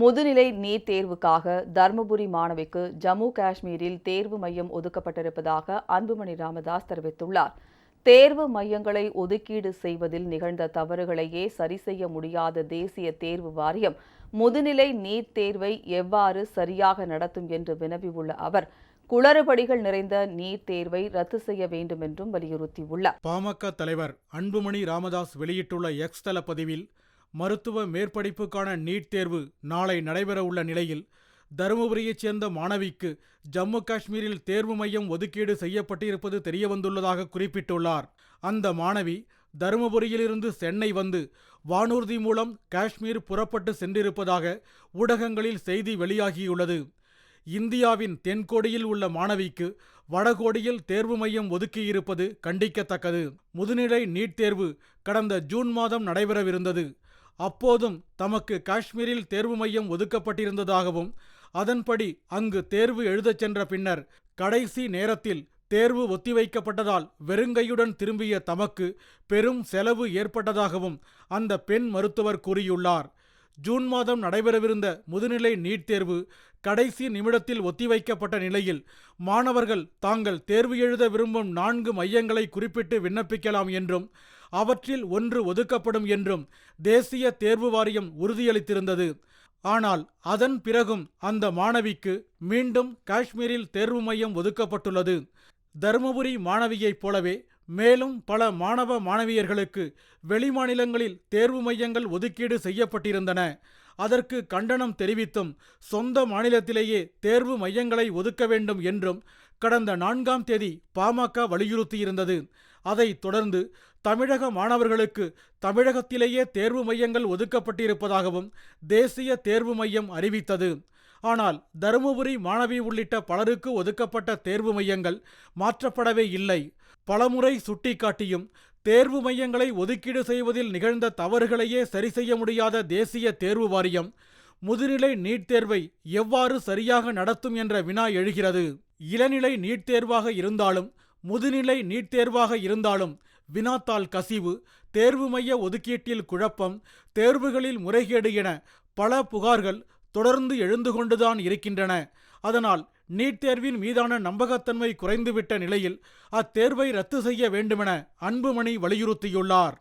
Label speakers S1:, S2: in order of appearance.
S1: முதுநிலை நீட் தேர்வுக்காக தர்மபுரி மாணவிக்கு ஜம்மு காஷ்மீரில் தேர்வு மையம் ஒதுக்கப்பட்டிருப்பதாக அன்புமணி ராமதாஸ் தெரிவித்துள்ளார். தேர்வு மையங்களை ஒதுக்கீடு செய்வதில் நிகழ்ந்த தவறுகளையே சரி செய்ய முடியாத தேசிய தேர்வு வாரியம் முதுநிலை நீட் தேர்வை எவ்வாறு சரியாக நடத்தும் என்று வினவியுள்ள அவர் குளறுபடிகள் நிறைந்த நீட் தேர்வை ரத்து செய்ய வேண்டும் என்றும் வலியுறுத்தியுள்ளார்.
S2: பாமக தலைவர் அன்புமணி ராமதாஸ் வெளியிட்டுள்ள எக்ஸ் தள பதிவில் மருத்துவ மேற்படிப்புக்கான நீட் தேர்வு நாளை நடைபெறவுள்ள நிலையில் தருமபுரியைச் சேர்ந்த மாணவிக்கு ஜம்மு காஷ்மீரில் தேர்வு மையம் ஒதுக்கீடு செய்யப்பட்டிருப்பது தெரியவந்துள்ளதாக குறிப்பிட்டுள்ளார். அந்த மாணவி தருமபுரியிலிருந்து சென்னை வந்து வானூர்தி மூலம் காஷ்மீர் புறப்பட்டு சென்றிருப்பதாக ஊடகங்களில் செய்தி வெளியாகியுள்ளது. இந்தியாவின் தென்கோடியில் உள்ள மாணவிக்கு வடகோடியில் தேர்வு மையம் ஒதுக்கியிருப்பது கண்டிக்கத்தக்கது. முதுநிலை நீட் தேர்வு கடந்த ஜூன் மாதம் நடைபெறவிருந்தது. அப்போதும் தமக்கு காஷ்மீரில் தேர்வு மையம் ஒதுக்கப்பட்டிருந்ததாகவும் அதன்படி அங்கு தேர்வு எழுதச் சென்ற பின்னர் கடைசி நேரத்தில் தேர்வு ஒத்திவைக்கப்பட்டதால் வெறுங்கையுடன் திரும்பிய தமக்கு பெரும் செலவு ஏற்பட்டதாகவும் அந்த பெண் மருத்துவர் கூறியுள்ளார். ஜூன் மாதம் நடைபெறவிருந்த முதுநிலை நீட் தேர்வு கடைசி நிமிடத்தில் ஒத்திவைக்கப்பட்ட நிலையில் மாணவர்கள் தாங்கள் தேர்வு எழுத விரும்பும் நான்கு மையங்களை குறிப்பிட்டு விண்ணப்பிக்கலாம் என்றும் அவற்றில் ஒன்று ஒதுக்கப்படும் என்றும் தேசிய தேர்வு வாரியம் உறுதியளித்திருந்தது. ஆனால் அதன் பிறகும் அந்த மாணவிக்கு மீண்டும் காஷ்மீரில் தேர்வு மையம் ஒதுக்கப்பட்டுள்ளது. தருமபுரி மாணவியைப் போலவே மேலும் பல மாணவ மாணவியர்களுக்கு வெளிமாநிலங்களில் தேர்வு மையங்கள் ஒதுக்கீடு செய்யப்பட்டிருந்தன. அதற்கு கண்டனம் தெரிவித்தும் சொந்த மாநிலத்திலேயே தேர்வு மையங்களை ஒதுக்க வேண்டும் என்றும் கடந்த நான்காம் தேதி பாமக வலியுறுத்தியிருந்தது. அதைத் தொடர்ந்து தமிழக மாணவர்களுக்கு தமிழகத்திலேயே தேர்வு மையங்கள் ஒதுக்கப்பட்டிருப்பதாகவும் தேசிய தேர்வு மையம் அறிவித்தது. ஆனால் தருமபுரி மாணவி உள்ளிட்ட பலருக்கு ஒதுக்கப்பட்ட தேர்வு மையங்கள் மாற்றப்படவே இல்லை. பலமுறை சுட்டிக்காட்டியும் தேர்வு மையங்களை ஒதுக்கீடு செய்வதில் நிகழ்ந்த தவறுகளையே சரி செய்ய முடியாத தேசிய தேர்வு வாரியம் முதுநிலை நீட் தேர்வை எவ்வாறு சரியாக நடத்தும் என்ற வினா எழுகிறது. இளநிலை நீட் தேர்வாக இருந்தாலும் முதுநிலை நீட் தேர்வாக இருந்தாலும் வினாத்தாள் கசிவு தேர்வு மைய ஒதுக்கீட்டில் குழப்பம் தேர்வுகளில் முறைகேடு என பல புகார்கள் தொடர்ந்து எழுந்து கொண்டுதான் இருக்கின்றன. அதனால் நீட் தேர்வின் மீதான நம்பகத்தன்மை குறைந்துவிட்ட நிலையில் அத்தேர்வை ரத்து செய்ய வேண்டுமென அன்புமணி வலியுறுத்தியுள்ளார்.